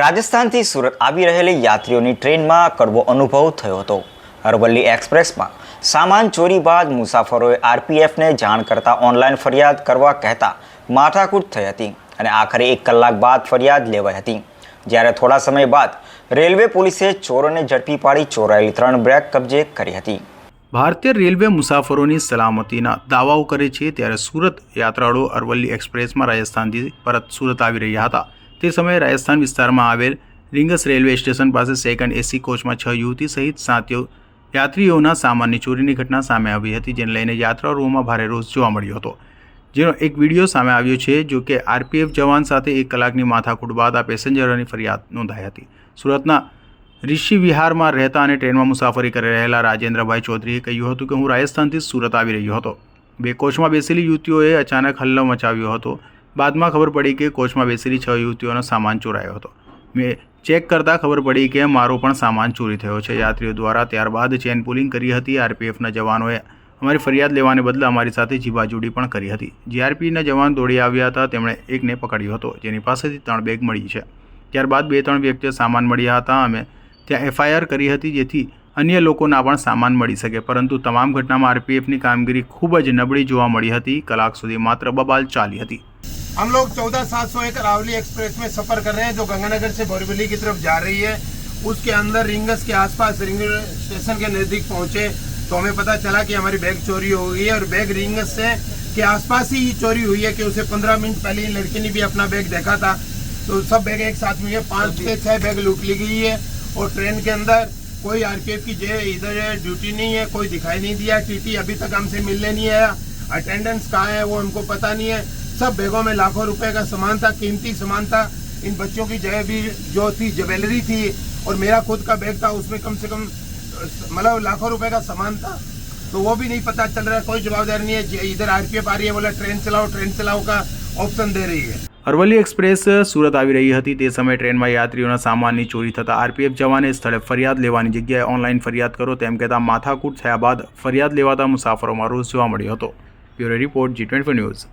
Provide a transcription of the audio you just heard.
રાજસ્થાનથી સુરત આવી રહેલી યાત્રીઓની ટ્રેનમાં કડવો અનુભવ થયો હતો. અરવલ્લી એક્સપ્રેસમાં સામાન ચોરી બાદ મુસાફરોએ આરપીએફને જાણ કરતા ઓનલાઈન ફરિયાદ કરવા કહેતા માથાકૂટ થઈ હતી અને આખરે એક કલાક બાદ ફરિયાદ લેવાઈ હતી. જ્યારે થોડા સમય બાદ રેલવે પોલીસે ચોરોને ઝડપી પાડી ચોરાયેલી ત્રણ બ્રેક કબજે કરી હતી. ભારતીય રેલવે મુસાફરોની સલામતીના દાવાઓ કરે છે. ત્યારે સુરત યાત્રાળુઓ અરવલ્લી એક્સપ્રેસમાં રાજસ્થાનથી પરત સુરત આવી રહ્યા હતા. તે સમયે રાજસ્થાન વિસ્તારમાં આવેલ રિંગસ રેલવે સ્ટેશન પાસે સેકન્ડ એસી કોચમાં છ યુવતી સહિત સાત યાત્રીઓના સામાનની ચોરીની ઘટના સામે આવી હતી, જેને લઈને યાત્રાળુઓમાં ભારે રોષ જોવા મળ્યો હતો. જેનો એક વીડિયો સામે આવ્યો છે, જો કે આરપીએફ જવાન સાથે એક કલાકની માથાકૂટ બાદ આ પેસેન્જરોની ફરિયાદ નોંધાઈ હતી. સુરતના ઋષિ વિહારમાં રહેતા અને ટ્રેનમાં મુસાફરી કરી રહેલા રાજેન્દ્રભાઈ ચૌધરીએ કહ્યું હતું કે, હું રાજસ્થાનથી સુરત આવી રહ્યો હતો. બે કોચમાં બેસેલી યુવતીઓએ અચાનક હલ્લો મચાવ્યો હતો. બાદમાં ખબર પડી કે કોચમાં બેસેલી છ યુવતીઓનો સામાન ચોરાયો હતો. મેં ચેક કરતાં ખબર પડી કે મારો પણ સામાન ચોરી થયો છે. યાત્રીઓ દ્વારા ત્યારબાદ ચેન પુલિંગ કરી હતી. આરપીએફના જવાનોએ અમારી ફરિયાદ લેવાને બદલે અમારી સાથે જીબાજુડી પણ કરી હતી. જીઆરપીના જવાન દોડી આવ્યા હતા. તેમણે એકને પકડ્યો હતો. જેની પાસેથી ત્રણ બેગ મળી છે. ત્યારબાદ બે ત્રણ વ્યક્તિઓ સામાન મળ્યા હતા. અમે ત્યાં એફઆઈઆર કરી હતી જેથી અન્ય લોકોના પણ સામાન મળી શકે. પરંતુ તમામ ઘટનામાં આરપીએફની કામગીરી ખૂબ જ નબળી જોવા મળી હતી. કલાક સુધી માત્ર બબાલ ચાલી હતી. हम लोग चौदह सात सौ एक रावली एक्सप्रेस में सफ़र कर रहे हैं जो गंगानगर से बोरीवली की तरफ़ जा रही है। उसके अंदर रिंगस के आसपास रिंग स्टेशन के नज़दीक पहुँचे तो हमें पता चला कि हमारी बैग चोरी हो गई है और बैग रिंगस से के आसपास ही चोरी हुई है कि उसे पंद्रह मिनट पहले ही लड़की ने भी अपना बैग देखा था। तो सब बैग एक साथ में है पाँच से छह बैग लूट ली गई है और ट्रेन के अंदर कोई आरपीएफ की जे इधर ड्यूटी नहीं है कोई दिखाई नहीं दिया टीटी अभी तक हमसे मिलने नहीं आया। अटेंडेंस कहाँ है वो हमको पता नहीं है। सब बैगों में लाखों रुपए का सामान था कीमती सामान था इन बच्चों की जगह भी जो थी ज्वेलरी थी और मेरा खुद का बैग था उसमें कम से कम अ, मतलब लाखों रुपए का सामान था तो वो भी नहीं पता चल रहा है कोई जवाबदारी नहीं है जे- इधर आरपीएफ आ रही है बोला ट्रेन चलाओ ट्रेन चलाओ का ऑप्शन दे रही है અરવલ્લી એક્સપ્રેસ સુરત આવી રહી હતી તે સમયે ટ્રેનમાં યાત્રીઓના સામાનની ચોરી થતાં આરપીએફ જવાને સ્થળે ફરિયાદ લેવાની જગ્યાએ ઓનલાઈન ફરિયાદ કરો તેમ કહેતા માથાકૂટ થયા બાદ ફરિયાદ લેવાતા મુસાફરોમાં રોષ જોવા મળ્યો હતો bureau report G twenty news